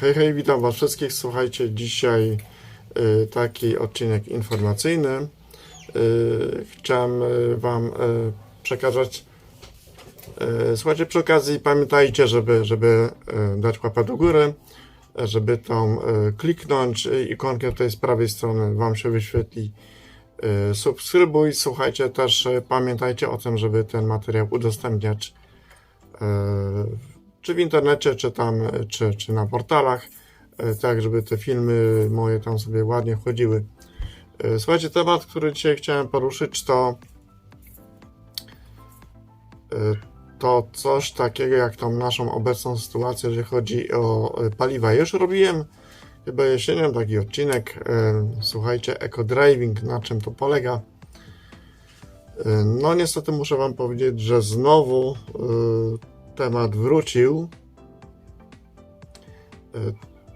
Hej, hej, witam Was wszystkich. Słuchajcie, dzisiaj y, taki odcinek informacyjny. Y, chciałem y, Wam przekazać. Słuchajcie, przy okazji pamiętajcie, żeby, żeby dać łapę do góry, żeby tą kliknąć ikonkę tutaj z prawej strony Wam się wyświetli. Subskrybuj. Słuchajcie, też pamiętajcie o tym, żeby ten materiał udostępniać czy w internecie, czy tam, czy, czy na portalach, e, tak żeby te filmy moje tam sobie ładnie chodziły. E, Słuchajcie, temat, który dzisiaj chciałem poruszyć, to e, to coś takiego jak tą naszą obecną sytuację, jeżeli chodzi o paliwa. Już robiłem chyba jesienią taki odcinek, słuchajcie, eco driving, na czym to polega. No niestety muszę wam powiedzieć, że znowu temat wrócił. E,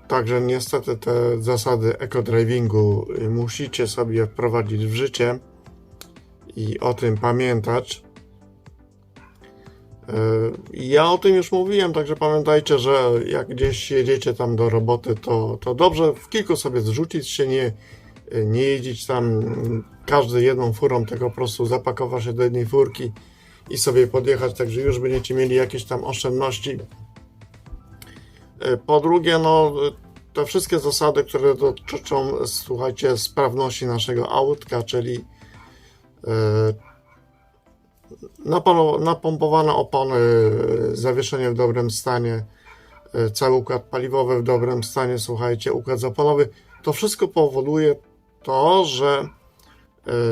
Także niestety te zasady eco-drivingu y, musicie sobie wprowadzić w życie i o tym pamiętać. E, Ja o tym już mówiłem, także pamiętajcie, że jak gdzieś jedziecie tam do roboty, to, to dobrze w kilku sobie zrzucić się, nie, nie jeździć tam każdy jedną furą, tylko po prostu zapakować się do jednej furki i sobie podjechać, także już będziecie mieli jakieś tam oszczędności. E, Po drugie, no te wszystkie zasady, które dotyczą, słuchajcie, sprawności naszego autka, czyli e, napompowane opony, e, zawieszenie w dobrym stanie, cały układ paliwowy w dobrym stanie, słuchajcie, układ zaponowy, to wszystko powoduje to, że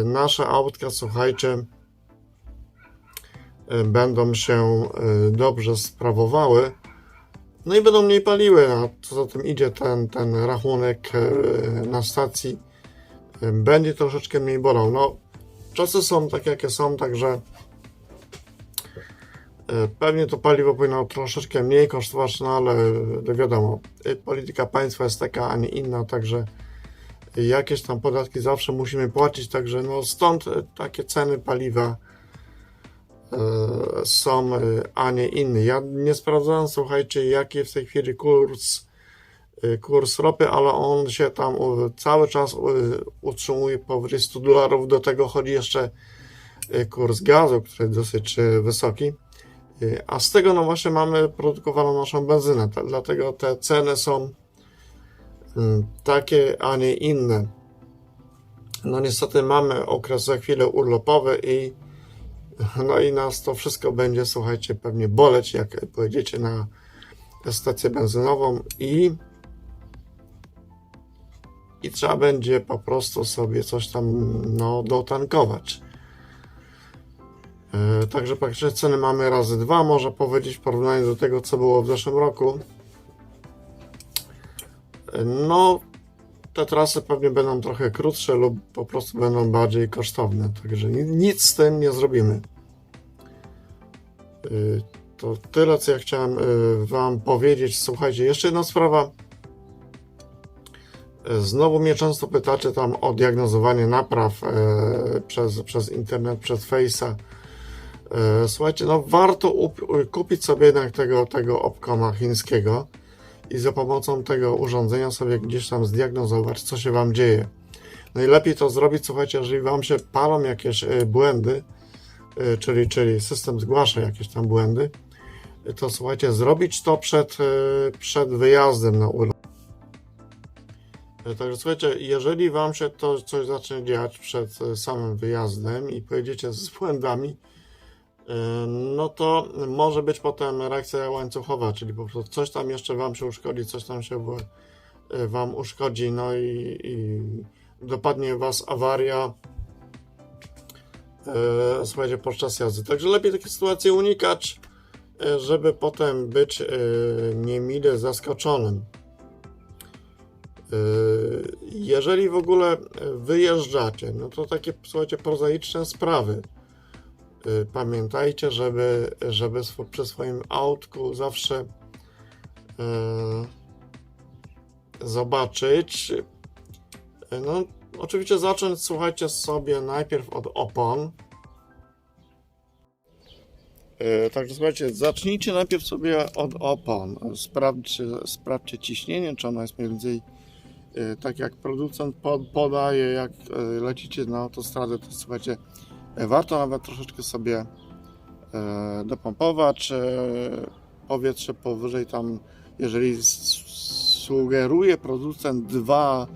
nasze autka, słuchajcie, będą się e, dobrze sprawowały, no i będą mniej paliły, a co za tym idzie, ten, ten rachunek e, na stacji e, będzie troszeczkę mniej bolał. No, czasy są takie, jakie są, także pewnie to paliwo powinno troszeczkę mniej kosztować, no ale wiadomo, polityka państwa jest taka, a nie inna, także jakieś tam podatki zawsze musimy płacić, także no stąd takie ceny paliwa są, e, a nie inne. Ja nie sprawdzałem, słuchajcie, jaki w tej chwili kurs, e, kurs ropy, ale on się tam e, cały czas e, utrzymuje powyżej 100 dolarów. Do tego chodzi jeszcze e, kurs gazu, który jest dosyć e, wysoki. E, A z tego no właśnie mamy produkowaną naszą benzynę. Dlatego te ceny są mm, takie, a nie inne. No niestety mamy okres za chwilę urlopowy i no i nas to wszystko będzie, słuchajcie, pewnie boleć, jak pojedziecie na stację benzynową i i trzeba będzie po prostu sobie coś tam no, dotankować. E, Także praktycznie ceny mamy razy dwa, można powiedzieć, w porównaniu do tego, co było w zeszłym roku. E, No, te trasy pewnie będą trochę krótsze lub po prostu będą bardziej kosztowne, także ni- nic z tym nie zrobimy. Y, To tyle, co ja chciałem y, Wam powiedzieć. Słuchajcie, jeszcze jedna sprawa. Y, Znowu mnie często pytacie tam o diagnozowanie napraw przez, przez internet, przez Face'a. Słuchajcie, no warto up- kupić sobie jednak tego, tego opkoma chińskiego i za pomocą tego urządzenia sobie gdzieś tam zdiagnozować, co się Wam dzieje. Najlepiej to zrobić, słuchajcie, jeżeli Wam się palą jakieś e, błędy, e, czyli, czyli system zgłasza jakieś tam błędy, to słuchajcie, zrobić to przed, e, przed wyjazdem na urlop. Także słuchajcie, jeżeli Wam się to coś zacznie dziać przed samym wyjazdem i pojedziecie z błędami, no to może być potem reakcja łańcuchowa, czyli po prostu coś tam jeszcze Wam się uszkodzi, coś tam się e, Wam uszkodzi, no i, i dopadnie Was awaria, e, słuchajcie, podczas jazdy. Także lepiej takie sytuacje unikać, e, żeby potem być niemile zaskoczonym. Jeżeli w ogóle wyjeżdżacie, no to takie, słuchajcie, prozaiczne sprawy. E, Pamiętajcie, żeby, żeby przy swoim autku zawsze e, zobaczyć. No, oczywiście zacząć, słuchajcie, sobie najpierw od opon. E, Także słuchajcie, zacznijcie najpierw sobie od opon. Sprawdźcie, sprawdźcie ciśnienie, czy ono jest mniej więcej tak jak producent pod, podaje, jak lecicie na autostradę, to słuchajcie, warto nawet troszeczkę sobie e, dopompować e, powietrze powyżej tam, jeżeli sugeruje producent 2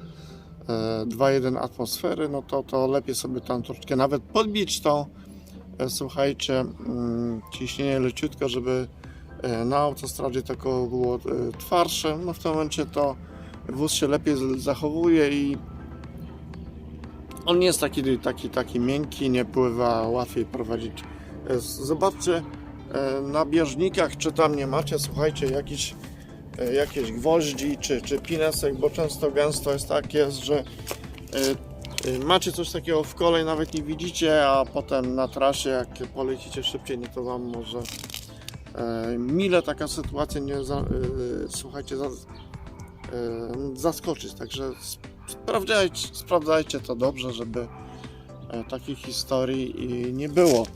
e, 2,1 atmosfery, no to, to lepiej sobie tam troszeczkę nawet podbić to, e, słuchajcie, mm, ciśnienie leciutko, żeby e, na autostradzie tako było e, twardsze. No w tym momencie to wóz się lepiej zachowuje i on nie jest taki, taki, taki miękki, nie pływa, łatwiej prowadzić. E, Zobaczcie e, na bieżnikach, czy tam nie macie, słuchajcie, jakiś, e, jakieś gwoździ, czy, czy pinesek, bo często gęsto jest tak jest, że macie coś takiego w kolej, nawet nie widzicie, a potem na trasie, jak polecicie szybciej, no to Wam może mile taka sytuacja nie, słuchajcie, za, zaskoczyć. Także sprawdzajcie, sprawdzajcie to dobrze, żeby e, takich historii nie było.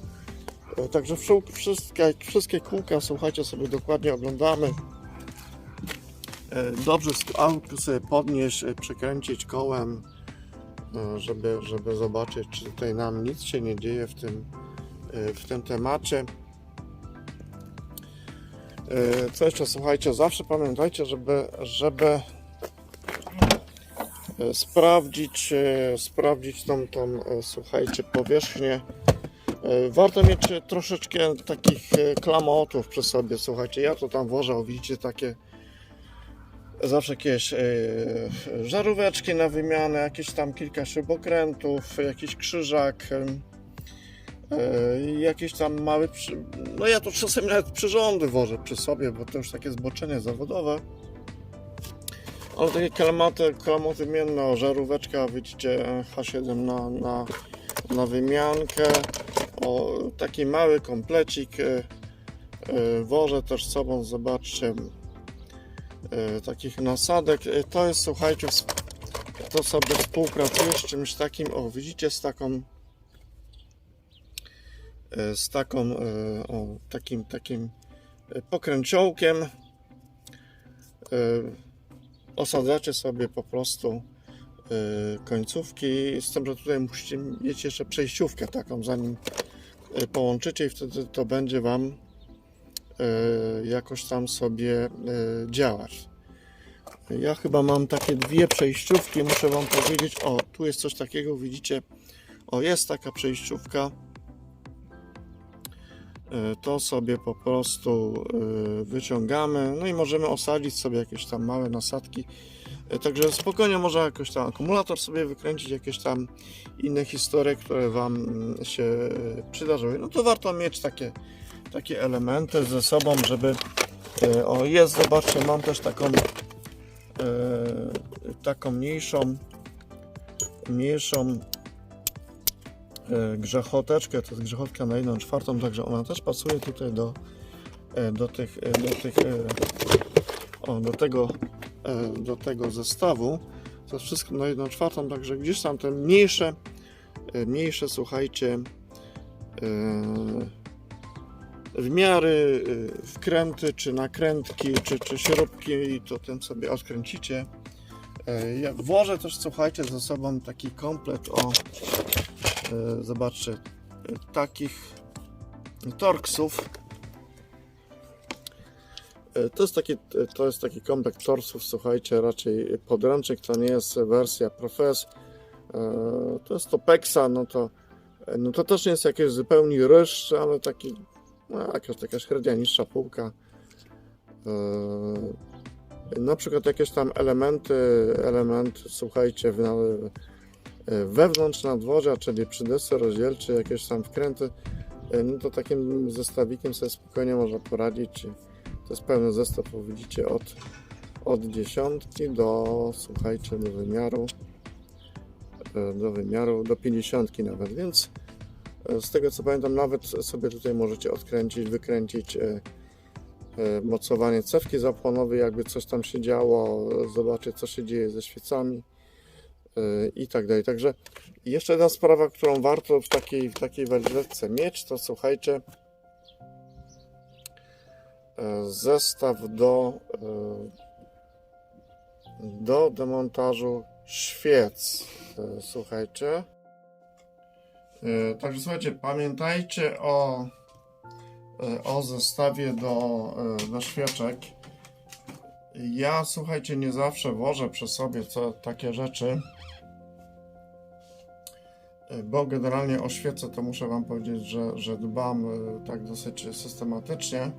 E, Także wszy- wszystkie, wszystkie kółka, słuchajcie, sobie dokładnie oglądamy. E, Dobrze z autu sobie podnieść, przekręcić kołem, żeby, żeby zobaczyć, czy tutaj nam nic się nie dzieje w tym, w tym temacie. Co jeszcze, słuchajcie, zawsze pamiętajcie, żeby, żeby sprawdzić, e, sprawdzić tą, tą, e, słuchajcie, powierzchnię. E, Warto mieć troszeczkę takich klamotów przy sobie, słuchajcie, ja to tam włożę, widzicie, takie zawsze jakieś żaróweczki na wymianę, jakieś tam kilka śrubokrętów, jakiś krzyżak, jakieś tam małe, przy... no ja to czasem nawet przyrządy wożę przy sobie, bo to już takie zboczenie zawodowe. Ale takie klamaty, klamoty wymienne, żaróweczka, widzicie, H7 na, na, na wymiankę. O, taki mały komplecik e, e, wożę też z sobą, zobaczcie, e, takich nasadek. To jest, słuchajcie, to sobie współpracuje z czymś takim, o widzicie, z taką z taką, o, takim, takim pokręciołkiem. Osadzacie sobie po prostu e, końcówki, z tym, że tutaj musicie mieć jeszcze przejściówkę taką, zanim e, połączycie i wtedy to będzie Wam e, jakoś tam sobie działać. Ja chyba mam takie dwie przejściówki, muszę Wam powiedzieć, o tu jest coś takiego, widzicie, o jest taka przejściówka, to sobie po prostu e, wyciągamy, no i możemy osadzić sobie jakieś tam małe nasadki. E, Także spokojnie można jakoś tam akumulator sobie wykręcić, jakieś tam inne historie, które Wam mm, się przydarzyły. No to warto mieć takie, takie elementy ze sobą, żeby o jest, zobaczcie, mam też taką taką mniejszą mniejszą grzechoteczkę, to jest grzechotka na jedną czwartą, także ona też pasuje tutaj do, e, do tych, e, do tych e, o, do tego, e, do tego zestawu. To jest wszystko na jedną czwartą, także gdzieś tam te mniejsze, e, mniejsze, słuchajcie, e, w miary e, wkręty, czy nakrętki, czy, czy śrubki, to tym sobie odkręcicie. E, Ja włożę też, słuchajcie, ze sobą taki komplet o, e, zobaczcie, e, takich torksów. E, To jest taki, to jest taki komplekt torsów, słuchajcie, raczej podręcznik, to nie jest wersja Profes. E, To jest to Pexa, no to, no to też nie jest jakiś zupełnie ryż, ale taki, no jakaś taka średnia niższa półka. E, na przykład jakieś tam elementy, elementy, słuchajcie, w, e, wewnątrz nadwozia, czyli przy desce rozdzielczej, jakieś tam wkręty, e, no to takim zestawikiem sobie spokojnie można poradzić. To jest pełny zestaw, widzicie, od, od dziesiątki do, słuchajcie, do wymiaru, e, do wymiaru, do pięćdziesiątki nawet, więc e, z tego co pamiętam, nawet sobie tutaj możecie odkręcić, wykręcić e, e, mocowanie cewki zapłonowej, jakby coś tam się działo, zobaczyć co się dzieje ze świecami e, i tak dalej. Także jeszcze jedna sprawa, którą warto w takiej, w takiej mieć, to słuchajcie, e, zestaw do, e, do demontażu świec. Słuchajcie. Także słuchajcie, pamiętajcie o, o zestawie do, do świeczek. Ja słuchajcie, nie zawsze wożę przy sobie co, takie rzeczy. E, Bo generalnie o świece to muszę Wam powiedzieć, że, że dbam e, tak dosyć systematycznie.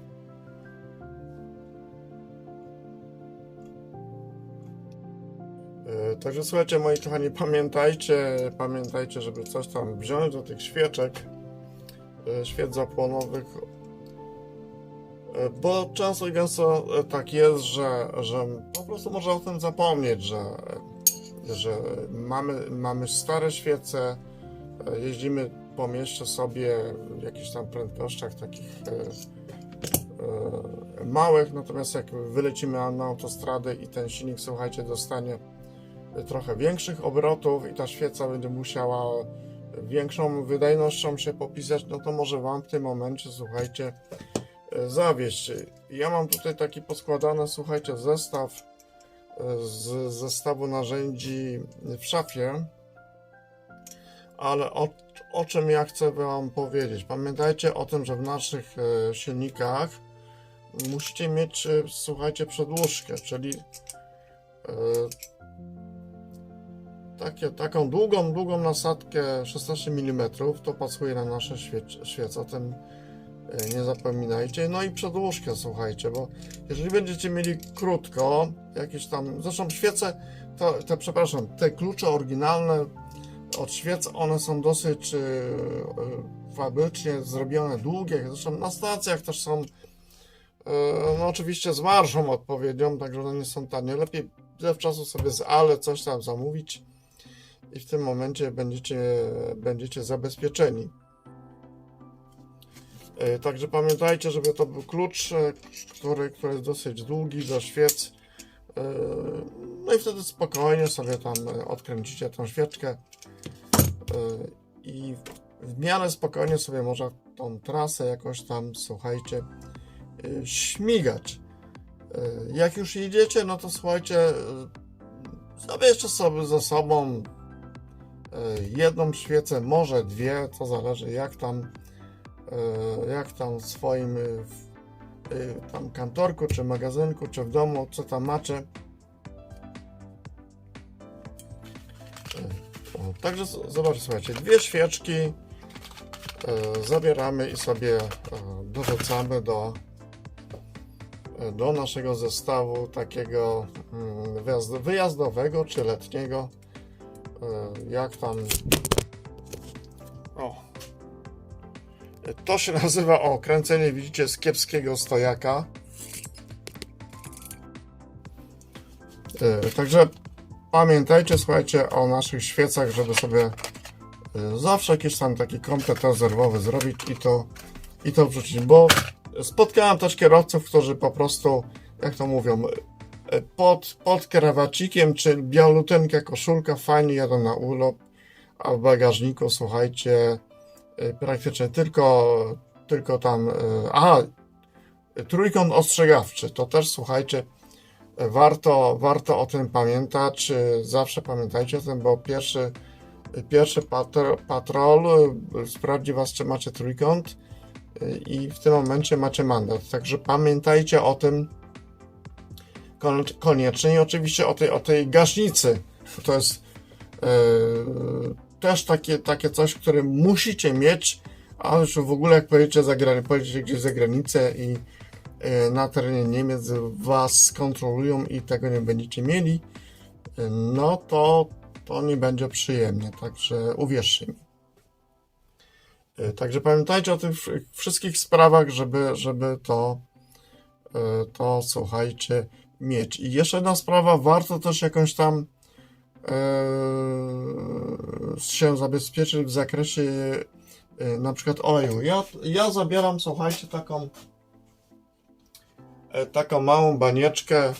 E, Także słuchajcie, moi kochani, pamiętajcie, pamiętajcie, żeby coś tam wziąć do tych świeczek, świec zapłonowych, bo często i gęsto tak jest, że, że po prostu można o tym zapomnieć, że, że mamy, mamy stare świece, jeździmy po mieście sobie w jakichś tam prędkościach takich e, e, małych, natomiast jak wylecimy na autostradę i ten silnik, słuchajcie, dostanie trochę większych obrotów i ta świeca będzie musiała większą wydajnością się popisać, no to może Wam w tym momencie, słuchajcie, e, zawieść. Ja mam tutaj taki poskładany, słuchajcie, zestaw e, z zestawu narzędzi w szafie, ale o, o czym ja chcę Wam powiedzieć? Pamiętajcie o tym, że w naszych e, silnikach musicie mieć, e, słuchajcie, przedłużkę, czyli e, takie, taką długą, długą nasadkę 16 mm, to pasuje na nasze świec, świece, o tym nie zapominajcie. No i przedłużkę, słuchajcie, bo jeżeli będziecie mieli krótko, jakieś tam, zresztą świece, to, te, przepraszam, te klucze oryginalne od świec, one są dosyć e, e, fabrycznie zrobione, długie, zresztą na stacjach też są, e, no oczywiście z marżą odpowiednią, także one nie są tanie. Lepiej zawczasu sobie z ale coś tam zamówić i w tym momencie będziecie, będziecie zabezpieczeni. Także pamiętajcie, żeby to był klucz, który, który jest dosyć długi do świec. No i wtedy spokojnie sobie tam odkręcicie tą świeczkę i w miarę spokojnie sobie można tą trasę jakoś tam, słuchajcie, e, śmigać. E, Jak już jedziecie, no to słuchajcie, e, zabierzcie sobie ze sobą e, jedną świecę, może dwie, to zależy jak tam e, jak tam w swoim e, e, tam kantorku, czy magazynku, czy w domu, co tam macie. Także zobaczcie, słuchajcie, dwie świeczki e, zabieramy i sobie e, dorzucamy do, e, do naszego zestawu takiego mm, wyjazd- wyjazdowego czy letniego. Jak tam. O, to się nazywa o kręcenie, widzicie, z kiepskiego stojaka. Także pamiętajcie, słuchajcie o naszych świecach, żeby sobie e, zawsze jakiś tam taki komplet rezerwowy zrobić i to, i to wrzucić, bo spotkałem też kierowców, którzy po prostu, jak to mówią, e, pod, pod krawacikiem, czy bialuteńka koszulka, fajnie jadą na urlop, a w bagażniku, słuchajcie, y, praktycznie tylko, tylko tam, y, a trójkąt ostrzegawczy, to też słuchajcie, warto, warto o tym pamiętać, y, zawsze pamiętajcie o tym, bo pierwszy, pierwszy patro, patrol y, sprawdzi was, czy macie trójkąt y, i w tym momencie macie mandat, także pamiętajcie o tym kon- koniecznie i oczywiście o tej, o tej gaśnicy, to jest Yy, też takie, takie coś, które musicie mieć, a już w ogóle jak pojedziecie, za pojedziecie gdzieś za granicę i na terenie Niemiec was skontrolują i tego nie będziecie mieli, yy, no to, to nie będzie przyjemnie, także uwierzcie mi. Yy, Także pamiętajcie o tych wsz- wszystkich sprawach, żeby, żeby to, yy, to słuchajcie, mieć. I jeszcze jedna sprawa, warto też jakąś tam e, się zabezpieczyć w zakresie e, na przykład oleju. Ja, ja zabieram, słuchajcie, taką e, taką małą banieczkę e,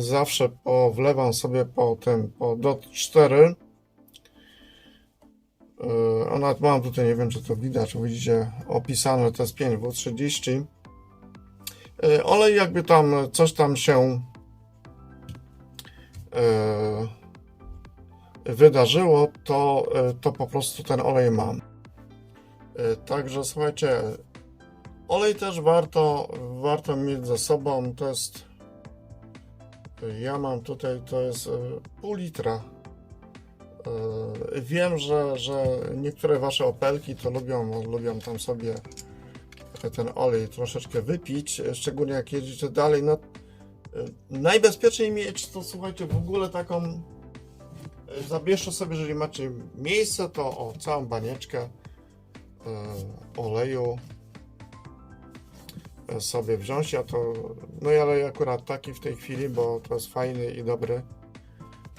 zawsze po, wlewam sobie po tym, po DOT 4 E, a nawet mam tutaj, nie wiem czy to widać, widzicie opisane, to jest 5W30 E, Olej jakby tam coś tam się e, wydarzyło, to, e, to po prostu ten olej mam. E, Także słuchajcie, olej też warto, warto mieć ze sobą. To jest, ja mam tutaj, to jest e, pół litra. E, Wiem, że, że niektóre wasze opelki to lubią, lubią tam sobie ten olej troszeczkę wypić, szczególnie jak jedziecie dalej. No, e, najbezpieczniej mieć to słuchajcie w ogóle taką zabierzcie sobie, jeżeli macie miejsce, to o całą banieczkę oleju sobie wziąć. Ja to, no ja leję akurat taki w tej chwili, bo to jest fajny i dobry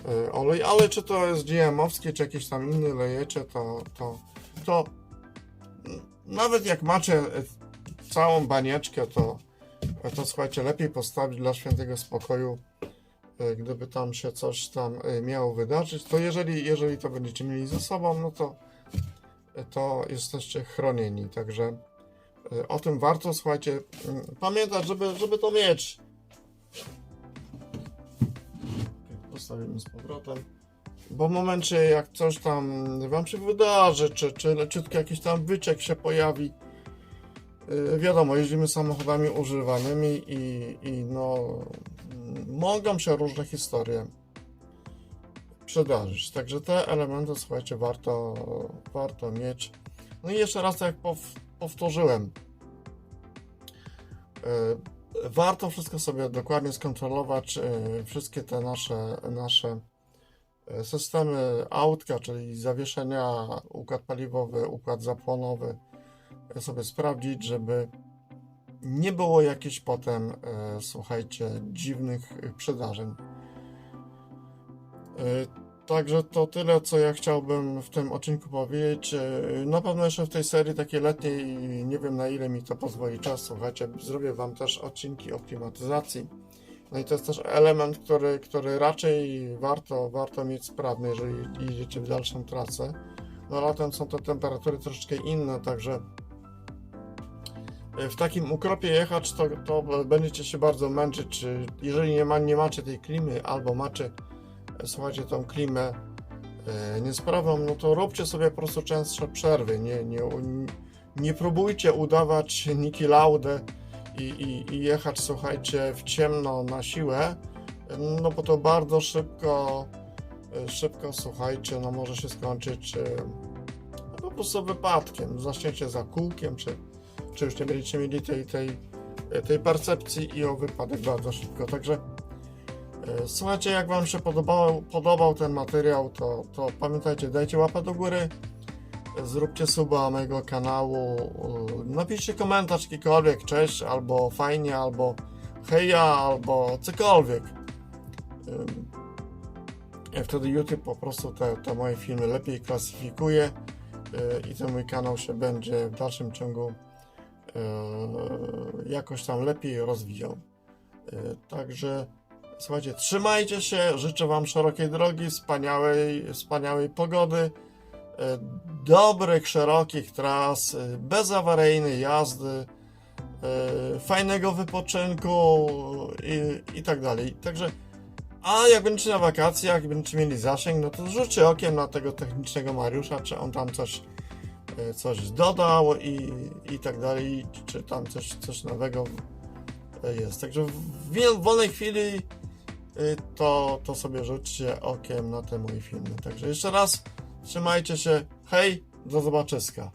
e, olej, ale czy to jest GM-owski, czy jakiś tam inny lejecie, to, to, to nawet jak macie całą banieczkę, to, to słuchajcie, lepiej postawić dla świętego spokoju, e, gdyby tam się coś tam e, miało wydarzyć, to jeżeli, jeżeli to będziecie mieli ze sobą, no to, to jesteście chronieni, także o tym warto, słuchajcie, mm, pamiętać, żeby, żeby to mieć. Postawimy z powrotem. Bo w momencie, jak coś tam wam się wydarzy, czy, czy leciutki jakiś tam wyczek się pojawi, yy, wiadomo, jeździmy samochodami używanymi i, i no, mogą się różne historie przydarzyć. Także te elementy, słuchajcie, warto, warto mieć. No i jeszcze raz, tak jak pow, powtórzyłem, yy, warto wszystko sobie dokładnie skontrolować, yy, wszystkie te nasze, nasze e, systemy autka, czyli zawieszenia, układ paliwowy, układ zapłonowy, e, sobie sprawdzić, żeby nie było jakichś potem, e, słuchajcie, dziwnych e, przydarzeń. E, Także to tyle, co ja chciałbym w tym odcinku powiedzieć. E, Na pewno jeszcze w tej serii takiej letniej, nie wiem na ile mi to pozwoli czas, słuchajcie, zrobię Wam też odcinki o klimatyzacji. No i to jest też element, który, który raczej warto, warto mieć sprawny, jeżeli idziecie w dalszą trasę. No latem są te temperatury troszeczkę inne, także w takim ukropie jechać, to, to będziecie się bardzo męczyć. Czy Jeżeli nie, ma, nie macie tej klimy, albo macie, e, słuchajcie, tą klimę e, niesprawną, no to róbcie sobie po prostu częstsze przerwy. Nie, nie, nie próbujcie udawać Niki Laudę i, i, i jechać, słuchajcie, w ciemno na siłę, no bo to bardzo szybko, e, szybko, słuchajcie, no może się skończyć e, no po prostu wypadkiem. Zaczniecie za kółkiem, czy, czy już nie będziecie mieli tej, tej, tej percepcji i o wypadek bardzo szybko. Także słuchajcie, jak Wam się podobał, podobał ten materiał, to, to pamiętajcie, dajcie łapę do góry, zróbcie suba mojego kanału, e, napiszcie komentarz jakikolwiek, cześć, albo fajnie, albo heja, albo cokolwiek. E, Wtedy YouTube po prostu te, te moje filmy lepiej klasyfikuje e, i ten mój kanał się będzie w dalszym ciągu e, jakoś tam lepiej rozwijał. E, Także słuchajcie, trzymajcie się, życzę Wam szerokiej drogi, wspaniałej, wspaniałej pogody, e, dobrych, szerokich tras, e, bezawaryjnej jazdy, e, fajnego wypoczynku i, i tak dalej. Także a jak będziecie na wakacjach, będziecie mieli zasięg, no to rzućcie okiem na tego technicznego Mariusza, czy on tam coś, coś dodał i, i tak dalej, czy tam coś, coś nowego jest. Także w wolnej chwili to, to sobie rzućcie okiem na te moje filmy. Także jeszcze raz trzymajcie się, hej, do zobaczyska.